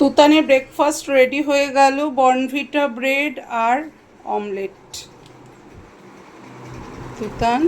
তুতানের breakfast ready হয়ে গেল Bournvita bread আর অমলেট তুতান।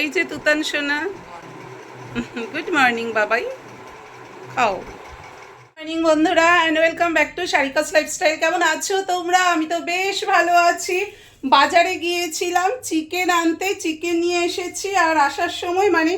এই যে তুতান সোনা। গুড মর্নিং বাবাই। খাও। মর্নিং বন্ধুরা and welcome back to Sharika's lifestyle কেমন আছো তোমরা? আমি তো বেশ ভালো আছি। বাজারে গিয়েছিলাম চিকেন আনতে চিকেন নিয়ে এসেছি, আর আসার সময় মানে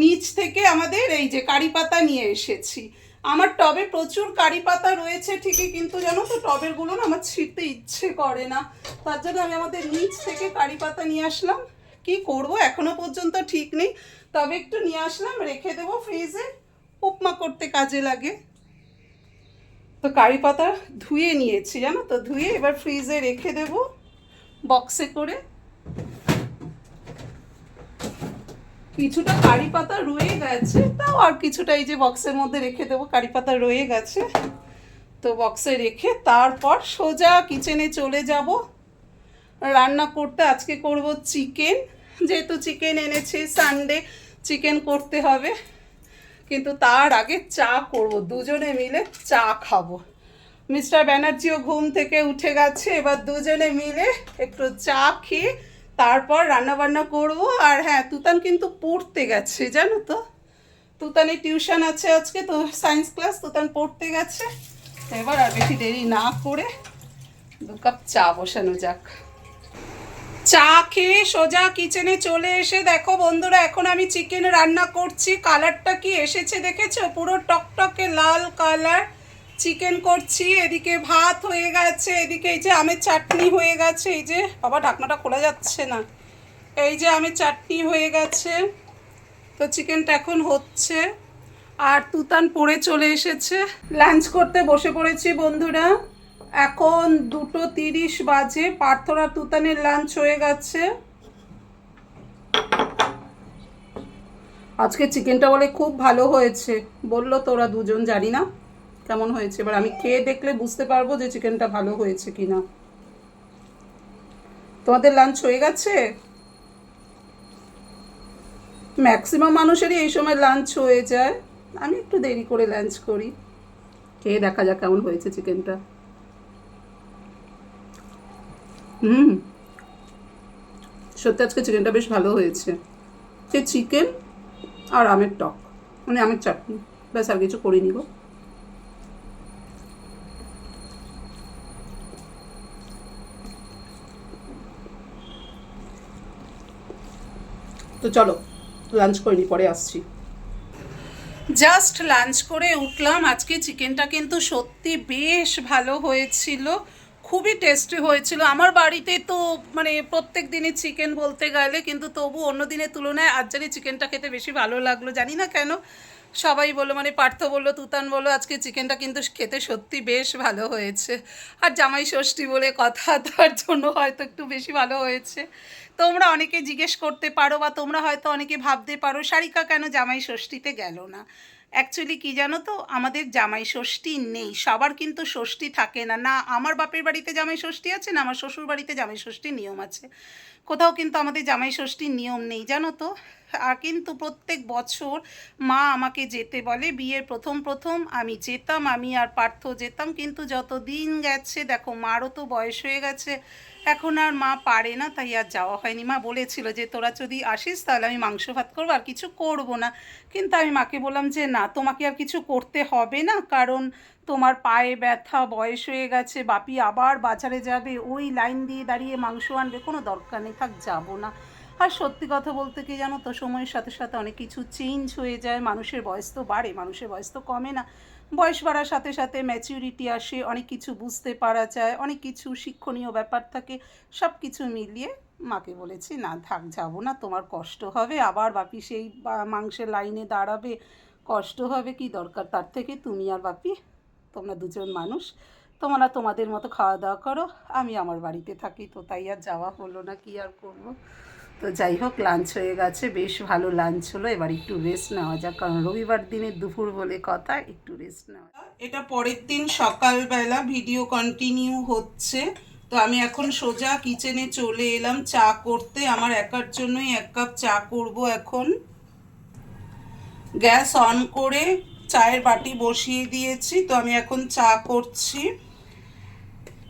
নিচ থেকে আমাদের এই যে কারি পাতা নিয়ে এসেছি। আমার টবে প্রচুর কারি পাতা রয়েছে ঠিকই, কিন্তু জানো তো টবেরগুলো না আমার ছিঁড়তে ইচ্ছে করে না। তার জন্য আমি আমাদের নিচ থেকে কারি পাতা নিয়ে আসলাম। কি করব, এখনও পর্যন্ত ঠিক নেই। তবে একটু নিয়ে আসলাম, রেখে দেবো ফ্রিজে। উপমা করতে কাজে লাগে। তো কারি পাতা ধুয়ে নিয়েছি, জানো তো ধুয়ে এবার ফ্রিজে রেখে দেব। বক্সে করে কিছুটা কারি পাতা রয়ে গেছে। তাও আর কিছুটা এই যে বক্সের মধ্যে রেখে দেবো, কারি পাতা রয়ে গেছে। তো বক্সে রেখে তারপর সোজা কিচেনে চলে যাব। রান্না করতে আজকে করব চিকেন। যেহেতু চিকেন এনেছি সানডে চিকেন করতে হবে। কিন্তু তার আগে চা করব, দুজনে মিলে চা খাব। মিস্টার ব্যানার্জিও ঘুম থেকে উঠে গেছে, এবার দুজনে মিলে একটু চা খেয়ে তারপর রান্না বান্না করব, আর হ্যাঁ তুতান কিন্তু পড়তে গেছে, জানো তো? তুতানের টিউশন আছে আজকে, তো সায়েন্স ক্লাস, তুতান পড়তে গেছে। এবার আর বেশি দেরি না করে দু কাপ চা বসানো যাক। চা খেয়ে সোজা কিচেনে চলে এসে দেখো বন্ধুরা, এখন আমি চিকেন রান্না করছি। কালারটা কি এসেছে দেখেছ? পুরো টকটকে লাল কালার। চিকেন করছি, এদিকে ভাত হয়ে গেছে, এদিকে এই যে আমের চাটনি হয়ে গেছে, এই যে বাবা ঢাকনাটা খোলা যাচ্ছে না। এই যে আমের চাটনি হয়ে গেছে, তো চিকেনটা এখন হচ্ছে। আর তুতান পড়ে চলে এসেছে। লাঞ্চ করতে বসে পড়েছি বন্ধুরা। এখন দুটো তিরিশ বাজে, পার্থরা তুতানের লাঞ্চ হয়ে গেছে। আজকে চিকেনটা বলে খুব ভালো হয়েছে। বলল তোরা দুজন জানি না। কেমন হয়েছে? এবার আমি খেয়ে দেখলে বুঝতে পারব যে চিকেনটা ভালো হয়েছে কি না তোমাদের লাঞ্চ হয়ে গেছে? ম্যাক্সিমাম মানুষেরই এই সময় লাঞ্চ হয়ে যায়। আমি একটু দেরি করে লাঞ্চ করি। খেয়ে দেখা যাক কেমন হয়েছে চিকেনটা হুম। সত্যি আজকে চিকেনটা বেশ ভালো হয়েছে। সে চিকেন আর আমের টক। মানে আমের চাটনি। ব্যাস আর কিছু করে নিব তো চলো লাঞ্চ করে নি, পরে আসছি। জাস্ট লাঞ্চ করে উঠলাম। আজকে চিকেনটা কিন্তু সত্যি বেশ ভালো হয়েছিল। খুবই টেস্টি হয়েছিল। আমার বাড়িতে তো মানে প্রত্যেক দিনই চিকেন বলতে গেলে, কিন্তু তবু অন্য দিনের তুলনায় আজ জানি চিকেনটা খেতে বেশি ভালো লাগল। জানি না কেন সবাই বলল মানে পার্থ বলল, তুতান বলল, আজকে চিকেনটা কিন্তু খেতে সত্যি বেশ ভালো হয়েছে। আর জামাই ষষ্ঠী বলে কথা তার জন্য হয়তো একটু বেশি ভালো হয়েছে। তোমরা অনেকে জিজ্ঞেস করতে পারো বা তোমরা হয়তো অনেকে ভাবতে পারো, সারিকা কেন জামাই ষষ্ঠীতে গেল না? অ্যাকচুয়ালি কি জানো তো, আমাদের জামাই ষষ্ঠী নেই, সবার কিন্তু ষষ্ঠী থাকে না। না, আমার বাপের বাড়িতে জামাই ষষ্ঠী আছে, না, আমার শ্বশুর বাড়িতে জামাই ষষ্ঠীর নিয়ম আছে। কোথাও কিন্তু আমাদের জামাই ষষ্ঠীর নিয়ম নেই, জানো তো? আর কিন্তু প্রত্যেক বছর মা আমাকে যেতে বলে, বিয়ের প্রথম প্রথম আমি যেতাম, আমি আর পার্থ যেতাম, কিন্তু যত দিন গেছে, দেখো মারও তো বয়স হয়ে গেছে, এখন আর মা পারে না, তাই আর যাওয়া হয়নি। মা বলেছিল যে তোরা যদি আসিস, তাহলে আমি মাংস ভাত করব, আর কিছু করব না। কিন্তু আমি মাকে বললাম যে না, তোমাকে আর কিছু করতে হবে না, কারণ তোমার পায়ে ব্যথা, বয়স হয়ে গেছে, বাপি আবার বাজারে যাবে, ওই লাইন দিয়ে দাঁড়িয়ে মাংস আনবে, কোনো দরকার নেই, থাক, যাব না। আর সত্যি কথা বলতে কি জানো তো, সময়ের সাথে সাথে অনেক কিছু চেঞ্জ হয়ে যায়, মানুষের বয়স তো বাড়ে, মানুষের বয়স তো কমে না। বয়স বাড়ার সাথে সাথে ম্যাচিউরিটি আসে, অনেক কিছু বুঝতে পারা যায়, অনেক কিছু শিক্ষণীয় ব্যাপার থাকে সব কিছু মিলিয়ে মাকে বলেছি, না, থাক, যাব না, তোমার কষ্ট হবে, আবার বাপি সেই মাংসের লাইনে দাঁড়াবে, কষ্ট হবে, কি দরকার? তার থেকে তুমি আর বাপি তোমরা দুজন মানুষ, তোমরা তোমাদের মতো খাওয়া দাওয়া করো, আমি আমার বাড়িতে থাকি, তো তাই আর যাওয়া হলো না, কি আর করব? তো যাই হোক লাঞ্চ হয়ে গেছে, বেশ ভালো লাঞ্চ হলো, এবার একটু রেস্ট নেওয়া যাক, কারণ রবিবার দিনে দুপুর বলে কথা, একটু রেস্ট নেওয়া এটা পরের দিন সকালবেলা ভিডিও কন্টিনিউ হচ্ছে, তো আমি এখন সোজা কিচেনে চলে এলাম, চা করতে, আমার একার জন্যই এক কাপ চা করব এখন। গ্যাস অন করে চায়ের বাটি বসিয়ে দিয়েছি, তো আমি এখন চা করছি।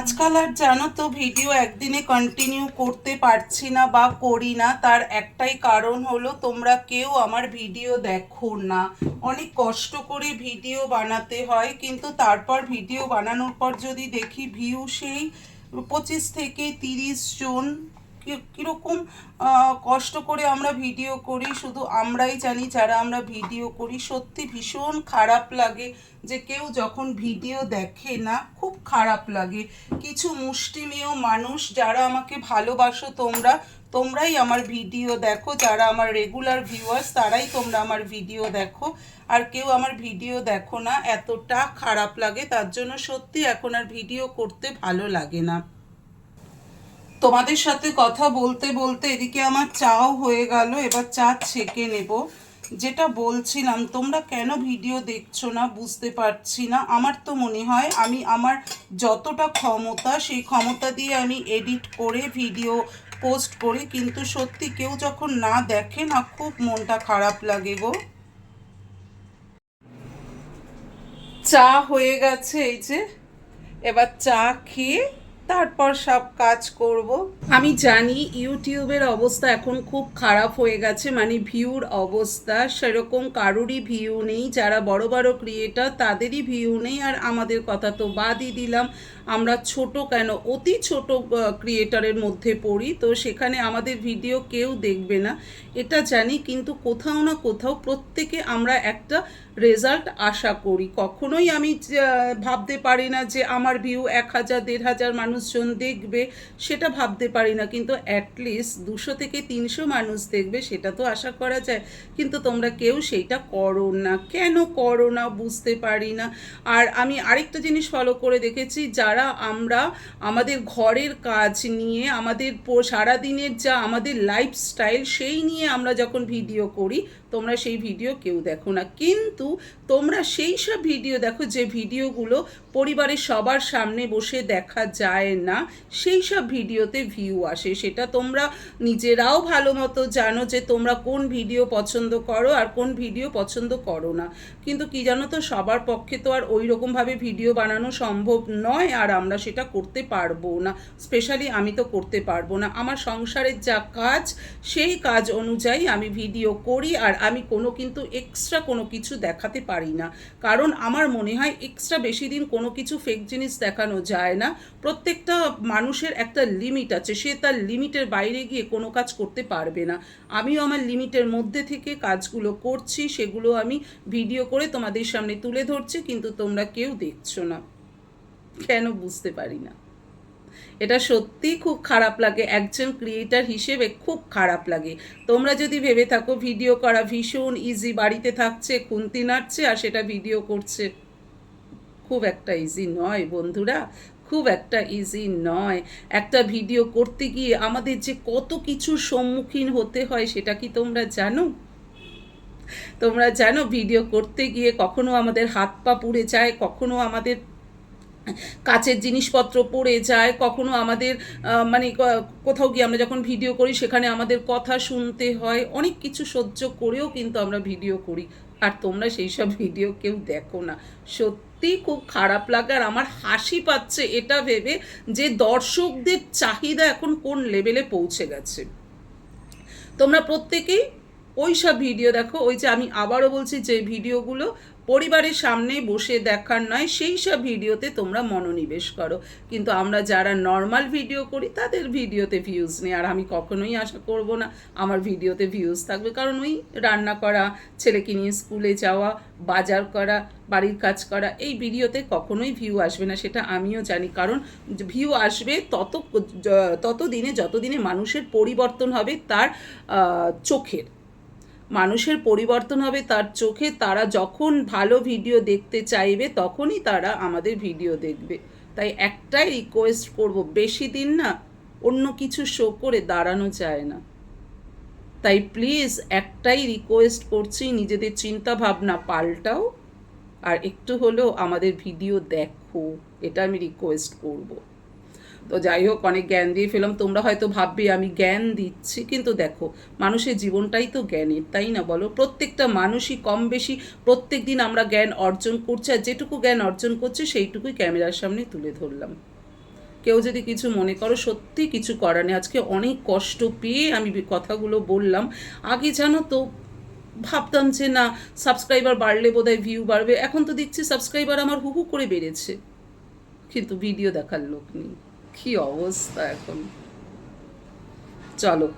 আজকাল আর জানো তো ভিডিও একদিনে কন্টিনিউ করতে পারছি না বা করি না, তার একটাই কারণ হলো তোমরা কেউ আমার ভিডিও দেখো না। অনেক কষ্ট করে ভিডিও বানাতে হয়, কিন্তু তারপর ভিডিও বানানোর পর যদি দেখি ভিউ সেই পঁচিশ থেকে তিরিশ জন কীরকম কষ্ট করে আমরা ভিডিও করি, শুধু আমরাই জানি যারা আমরা ভিডিও করি, সত্যি ভীষণ খারাপ লাগে যে কেউ যখন ভিডিও দেখে না, খুব খারাপ লাগে। কিছু মুষ্টিমেয় মানুষ যারা আমাকে ভালোবাসো তোমরা, তোমরাই আমার ভিডিও দেখো, যারা আমার রেগুলার ভিউয়ার্স তারাই তোমরা আমার ভিডিও দেখো। আর কেউ আমার ভিডিও দেখো না, এতটা খারাপ লাগে, তার জন্য সত্যি এখন আর ভিডিও করতে ভালো লাগে না। তোমাদের সাথে কথা বলতে বলতে এদিকে আমার চাও হয়ে গেল, এবার চা ছেঁকে নেব। যেটা বলছিলাম, তোমরা কেন ভিডিও দেখছ না বুঝতে পারছি না। আমার তো মনে হয় আমি আমার যতটা ক্ষমতা, সেই ক্ষমতা দিয়ে আমি এডিট করে, ভিডিও পোস্ট করি, কিন্তু সত্যি কেউ যখন না দেখে, না খুব মনটা খারাপ লাগে গো। চা হয়ে গেছে, এই যে। এবার চা খেয়ে তারপর সব কাজ করব। আমি জানি ইউটিউবের অবস্থা এখন খুব খারাপ হয়ে গেছে মানে ভিউর অবস্থা, সেরকম কারোরই ভিউ নেই। যারা বড় বড় ক্রিয়েটার তাদেরই ভিউ নেই। আর আমাদের কথা তো বাদই দিলাম। আমরা ছোট কেন? অতি ছোট ক্রিয়েটারের মধ্যে পড়ি। তো সেখানে আমাদের ভিডিও কেউ দেখবে না। এটা জানি, কিন্তু কোথাও না কোথাও প্রত্যেকে আমরা একটা রেজাল্ট আশা করি। কখনোই আমি ভাবতে পারি না যে আমার ভিউ এক হাজার, দেড় হাজার মানুষজন দেখবে, সেটা ভাবতে পারি না। কিন্তু অ্যাটলিস্ট দুশো থেকে তিনশো মানুষ দেখবে, সেটা তো আশা করা যায়। কিন্তু তোমরা কেউ সেইটা করো না। কেন করো না? বুঝতে পারি না। আর আমি আরেকটা জিনিস ফলো করে দেখেছি, যারা আমরা আমাদের ঘরের কাজ নিয়ে, আমাদের সারাদিনের যা আমাদের লাইফস্টাইল সেই নিয়ে আমরা যখন ভিডিও করি, তোমরা সেই ভিডিও কেউ দেখো না। কিন্তু তোমরা সেই সব ভিডিও দেখো যে ভিডিওগুলো পরিবারের সবার সামনে বসে দেখা যায় না। সেই সব ভিডিওতে ভিউ আসে। সেটা তোমরা নিজেরাও ভালো মতো জানো যে তোমরা কোন ভিডিও পছন্দ করো আর কোন ভিডিও পছন্দ করো না। কিন্তু কি জানো তো, সবার পক্ষে তো আর ওই রকমভাবে ভিডিও বানানো সম্ভব নয় আর আমরা সেটা করতে পারব না। স্পেশালি আমি তো করতে পারব না। আমার সংসারের যা কাজ, সেই কাজ অনুযায়ী আমি ভিডিও করি আর আমি কোনো কিন্তু এক্সট্রা কোনো কিছু দেখাতে পারি না। কারণ আমার মনে হয় এক্সট্রা বেশি দিন কোনো কিছু ফেক জিনিস দেখানো যায় না। প্রত্যেকটা মানুষের একটা লিমিট আছে, সে তার লিমিটের বাইরে গিয়ে কোনো কাজ করতে পারবে না। আমিও আমার লিমিটের মধ্যে থেকে কাজগুলো করছি, সেগুলো আমি ভিডিও করে তোমাদের সামনে তুলে ধরছি, কিন্তু তোমরা কেউ দেখছ না। কেন বুঝতে পারি না? এটা সত্যি খুব খারাপ লাগে, একজন ক্রিয়েটার হিসেবে খুব খারাপ লাগে। তোমরা যদি ভেবে থাকো ভিডিও করা ভীষণ ইজি বাড়িতে থাকছে, খুন্তি নাড়ছে আর সেটা ভিডিও করছে। খুব একটা ইজি নয় বন্ধুরা, খুব একটা ইজি নয়। একটা ভিডিও করতে গিয়ে আমাদের যে কত কিছুর সম্মুখীন হতে হয় সেটা কি তোমরা জানো? তোমরা জানো ভিডিও করতে গিয়ে কখনো আমাদের হাত পা পুড়ে যায়, কখনো আমাদের কাচের জিনিসপত্র পড়ে যায়, কখনো আমাদের মানে কোথাও গিয়ে আমরা যখন ভিডিও করি, সেখানে আমাদের কথা শুনতে হয়, অনেক কিছু সহ্য করেও কিন্তু আমরা ভিডিও করি। আর তোমরা সেই সব ভিডিও কেউ দেখো না। সত্যি খুব খারাপ লাগে, আর আমার হাসি পাচ্ছে এটা ভেবে যে দর্শকদের চাহিদা এখন কোন লেভেলে পৌঁছে গেছে। তোমরা প্রত্যেকেই ওই সব ভিডিও দেখো। ওই যে আমি আবারও বলছি, যে ভিডিওগুলো পরিবারের সামনে বসে দেখার নয়, সেই সব ভিডিওতে তোমরা মনোনিবেশ করো। কিন্তু আমরা যারা নর্মাল ভিডিও করি, তাদের ভিডিওতে ভিউজ নেই। আর আমি কখনোই আশা করব না আমার ভিডিওতে ভিউজ থাকবে। কারণ ওই রান্না করা, ছেলেকে নিয়ে স্কুলে যাওয়া, বাজার করা, বাড়ির কাজ করা, এই ভিডিওতে কখনোই ভিউ আসবে না, সেটা আমিও জানি। কারণ ভিউ আসবে তত তত দিনে যত দিনে মানুষের পরিবর্তন হবে তার চোখের। মানুষের পরিবর্তন হবে তার চোখে, তারা যখন ভালো ভিডিও দেখতে চাইবে, তখনই তারা আমাদের ভিডিও দেখবে। তাই একটাই রিকোয়েস্ট করব, বেশি দিন না, অন্য কিছু শো করে দাঁড়ানো যায় না। তাই প্লিজ একটাই রিকোয়েস্ট করছি, নিজেদের চিন্তা ভাবনা পাল্টাও, আর একটু হলেও আমাদের ভিডিও দেখো, এটা আমি রিকোয়েস্ট করব। তো যাই হোক, অনেক জ্ঞান দিয়ে ফেলাম তোমরা হয়তো ভাববে, আমি জ্ঞান দিচ্ছি, কিন্তু দেখো, মানুষের জীবনটাই তো জ্ঞানের, তাই না বলো? প্রত্যেকটা মানুষই কম বেশি প্রত্যেক দিন আমরা জ্ঞান অর্জন করছি, আর যেটুকু জ্ঞান অর্জন করছে, সেইটুকুই ক্যামেরার সামনে তুলে ধরলাম। কেউ যদি কিছু মনে করো, সত্যি কিছু করার নেই। আজকে অনেক কষ্ট পেয়ে আমি কথাগুলো বললাম। আগে জানো তো, ভাবতাম যে না সাবস্ক্রাইবার বাড়লে বোধহয় ভিউ বাড়বে। এখন তো দেখছি সাবস্ক্রাইবার আমার হু হু করে বেড়েছে। কিন্তু ভিডিও দেখার লোক নেই। কি অবস্থা এখন? চলো,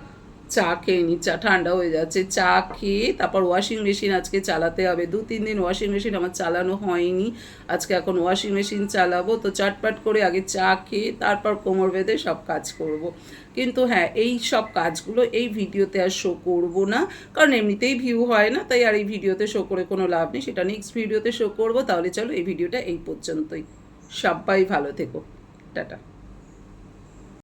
চা খেয়ে নি, চা ঠান্ডা হয়ে যাচ্ছে, চা খেয়ে তারপর ওয়াশিং মেশিন আজকে চালাতে হবে। দু, তিন দিন ওয়াশিং মেশিন আমার চালানো হয়নি। আজকে এখন ওয়াশিং মেশিন চালাবো, তো চটপট করে আগে চা খেয়ে তারপর কোমর বেঁধে সব কাজ করব। কিন্তু হ্যাঁ এই সব কাজগুলো এই ভিডিওতে আর শো করব না, কারণ এমনিতেই ভিউ হয় না, তাই আর এই ভিডিওতে শো করে কোনো লাভ নেই। সেটা নেক্সট ভিডিওতে শো করব, তাহলে চলো এই ভিডিওটা এই পর্যন্তই। সবাই ভালো থেকো। টাটা।